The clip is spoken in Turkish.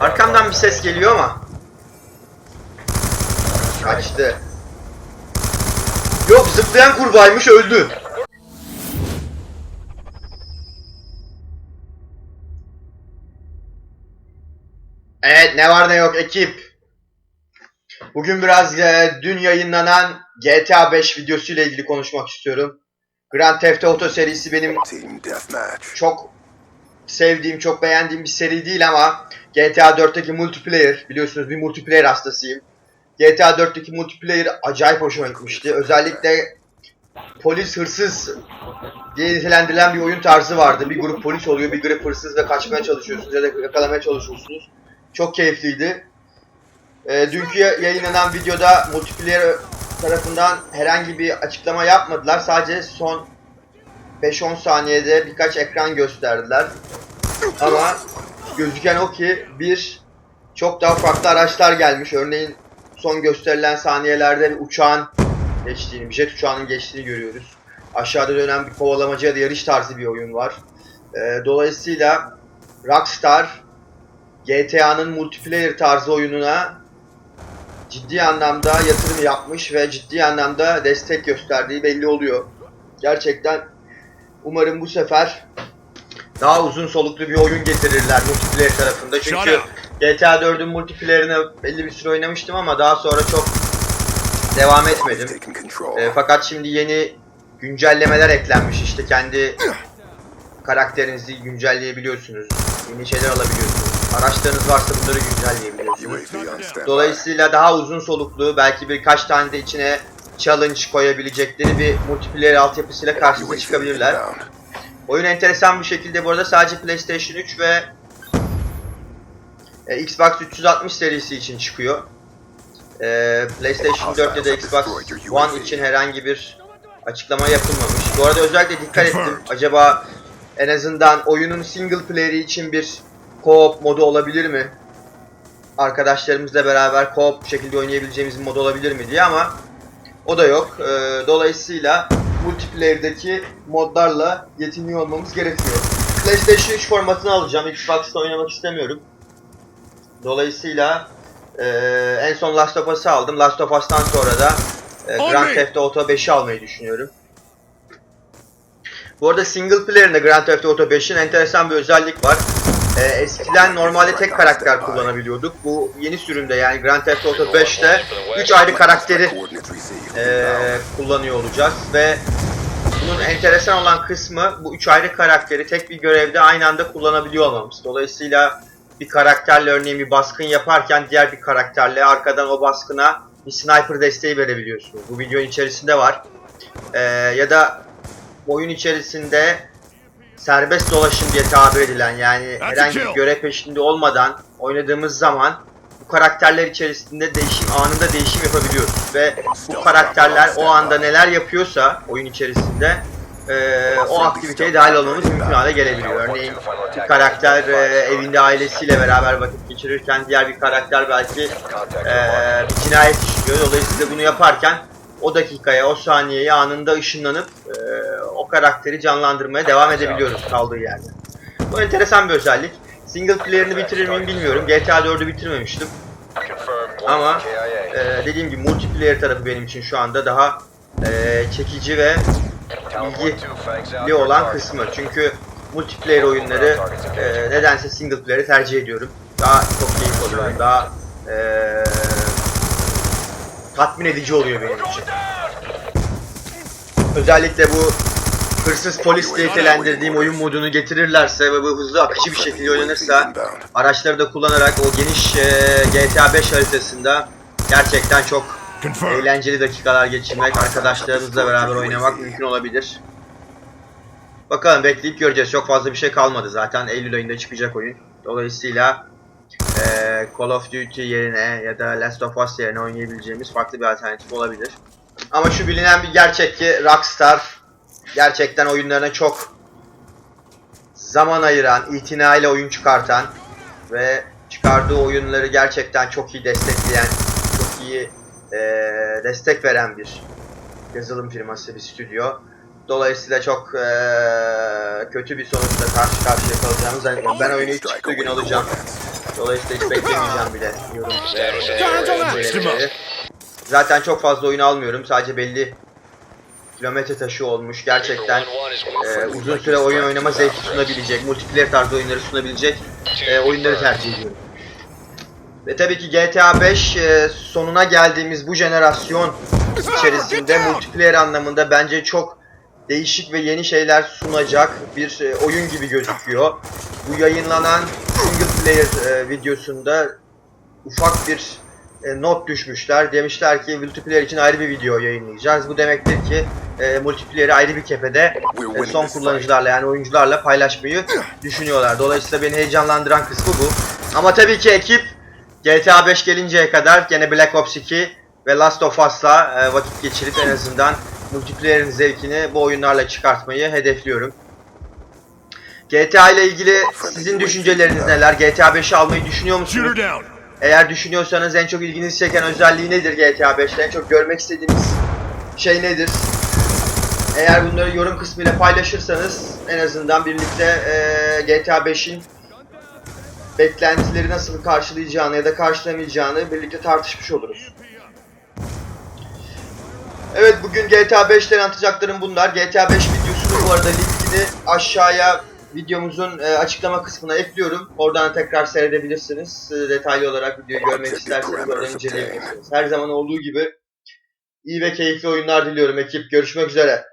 Arkamdan bir ses geliyor ama. Kaçtı. Yok zıplayan kurbağaymış öldü. Evet ne var ne yok ekip. Bugün biraz e, dün yayınlanan GTA 5 videosu ile ilgili konuşmak istiyorum. Grand Theft Auto serisi benim çok sevdiğim, çok beğendiğim bir seri değil ama GTA 4'teki multiplayer, biliyorsunuz bir multiplayer hastasıyım. GTA 4'teki multiplayer acayip hoşuma gitmişti. Özellikle polis hırsız diye nitelendirilen bir oyun tarzı vardı. Bir grup polis oluyor, bir grup hırsız ve kaçmaya çalışıyorsunuz ya da yakalamaya çalışıyorsunuz. Çok keyifliydi. Ee, dünkü ya- yayınlanan videoda multiplayer tarafından herhangi bir açıklama yapmadılar. Sadece son 5-10 saniyede birkaç ekran gösterdiler. Ama gözüken o ki bir çok daha farklı araçlar gelmiş. Örneğin son gösterilen saniyelerde bir uçağın geçtiğini, bir jet uçağının geçtiğini görüyoruz. Aşağıda dönen bir kovalamacı ya da yarış tarzı bir oyun var. Ee, dolayısıyla Rockstar GTA'nın multiplayer tarzı oyununa ciddi anlamda yatırım yapmış ve ciddi anlamda destek gösterdiği belli oluyor. Gerçekten Umarım bu sefer daha uzun soluklu bir oyun getirirler multiplayer tarafında. Çünkü GTA 4'ün multiplayer'ını belli bir süre oynamıştım ama daha sonra çok devam etmedim. E, fakat şimdi yeni güncellemeler eklenmiş. İşte kendi karakterinizi güncelleyebiliyorsunuz. Yeni şeyler alabiliyorsunuz. Araçlarınız varsa bunları güncelleyebiliyorsunuz. Dolayısıyla daha uzun soluklu belki birkaç tane de içine challenge koyabilecekleri bir multiplayer altyapısıyla karşımıza çıkabilirler. Oyun enteresan bir şekilde bu arada sadece PlayStation 3 ve e, Xbox 360 serisi için çıkıyor. E, PlayStation 4 ya da Xbox One için herhangi bir açıklama yapılmamış. Bu arada özellikle dikkat ettim. Acaba en azından oyunun single player'i için bir co-op modu olabilir mi? Arkadaşlarımızla beraber co-op şekilde oynayabileceğimiz bir mod olabilir mi diye ama o da yok. E, dolayısıyla multiplayer'daki modlarla yetiniyor olmamız gerekiyor. PlayStation 3 formatını alacağım. Xbox'ta oynamak istemiyorum. Dolayısıyla e, en son Last of Us'ı aldım. Last of Us'tan sonra da e, Grand Theft Auto 5'i almayı düşünüyorum. Bu arada single player'ında Grand Theft Auto 5'in enteresan bir özellik var. E, eskiden normalde tek karakter kullanabiliyorduk. Bu yeni sürümde yani Grand Theft Auto 5'te 3 ayrı karakteri Inbound. kullanıyor olacağız ve bunun enteresan olan kısmı bu üç ayrı karakteri tek bir görevde aynı anda kullanabiliyor olmamız. Dolayısıyla bir karakterle örneğin bir baskın yaparken diğer bir karakterle arkadan o baskına bir sniper desteği verebiliyorsunuz. Bu videonun içerisinde var. Eee, ya da oyun içerisinde serbest dolaşım diye tabir edilen yani herhangi bir görev peşinde olmadan oynadığımız zaman bu karakterler içerisinde değişim anında değişim yapabiliyoruz ve bu karakterler o anda neler yapıyorsa oyun içerisinde eee, o aktiviteye dahil olmamız mümkün hale gelebiliyor. Örneğin bir karakter eee, evinde ailesiyle beraber vakit geçirirken diğer bir karakter belki eee, bir cinayet işliyor. Dolayısıyla bunu yaparken o dakikaya, o saniyeye anında ışınlanıp eee, o karakteri canlandırmaya devam edebiliyoruz kaldığı yerde. Bu enteresan bir özellik. Single player'ını bitirir miyim bilmiyorum. GTA 4'ü bitirmemiştim. Ama e, dediğim gibi multiplayer tarafı benim için şu anda daha e, çekici ve ilgili olan kısmı. Çünkü multiplayer oyunları e, nedense single player'ı tercih ediyorum. Daha çok keyif alıyorum. Daha e, tatmin edici oluyor benim için. Özellikle bu hırsız polis diye oyun modunu getirirlerse ve bu hızlı akıcı bir şekilde oynanırsa araçları da kullanarak o geniş e, GTA 5 haritasında gerçekten çok eğlenceli dakikalar geçirmek, arkadaşlarınızla beraber oynamak mümkün olabilir. Bakalım bekleyip göreceğiz. Çok fazla bir şey kalmadı zaten. Eylül ayında çıkacak oyun. Dolayısıyla e, Call of Duty yerine ya da Last of Us yerine oynayabileceğimiz farklı bir alternatif olabilir. Ama şu bilinen bir gerçek ki Rockstar gerçekten oyunlarına çok zaman ayıran, itinayla oyun çıkartan ve çıkardığı oyunları gerçekten çok iyi destekleyen, çok iyi eee, destek veren bir yazılım firması, bir stüdyo. Dolayısıyla çok eee, kötü bir sonuçla karşı karşıya kalacağımız zannetmiyorum. Ben oyunu ilk çıktığı gün alacağım. Dolayısıyla hiç beklemeyeceğim bile yorum ve e. Zaten çok fazla oyun almıyorum. Sadece belli kilometre taşı olmuş. Gerçekten e, uzun süre oyun oynama zevki sunabilecek, multiplayer tarzı oyunları sunabilecek e, oyunları tercih ediyorum. Ve tabii ki GTA 5 e, sonuna geldiğimiz bu jenerasyon içerisinde multiplayer anlamında bence çok değişik ve yeni şeyler sunacak bir e, oyun gibi gözüküyor. Bu yayınlanan single player e, videosunda ufak bir e, not düşmüşler. Demişler ki multiplayer için ayrı bir video yayınlayacağız. Bu demektir ki e, multiplayer'i ayrı bir kefede We're e, son kullanıcılarla yani oyuncularla paylaşmayı düşünüyorlar. Dolayısıyla beni heyecanlandıran kısmı bu. Ama tabii ki ekip GTA 5 gelinceye kadar gene Black Ops 2 ve Last of Us'la e, vakit geçirip en azından multiplayer'in zevkini bu oyunlarla çıkartmayı hedefliyorum. GTA ile ilgili sizin düşünceleriniz neler? GTA 5'i almayı düşünüyor musunuz? Eğer düşünüyorsanız en çok ilginizi çeken özelliği nedir GTA 5'te? En çok görmek istediğiniz şey nedir? Eğer bunları yorum kısmıyla paylaşırsanız en azından birlikte eee, GTA 5'in beklentileri nasıl karşılayacağını ya da karşılamayacağını birlikte tartışmış oluruz. Evet bugün GTA 5'ten atacaklarım bunlar. GTA 5 videosunu bu arada linkini aşağıya videomuzun e, açıklama kısmına ekliyorum. Oradan tekrar seyredebilirsiniz. E, detaylı olarak videoyu görmek isterseniz oradan inceleyebilirsiniz. Her zaman olduğu gibi iyi ve keyifli oyunlar diliyorum ekip. Görüşmek üzere.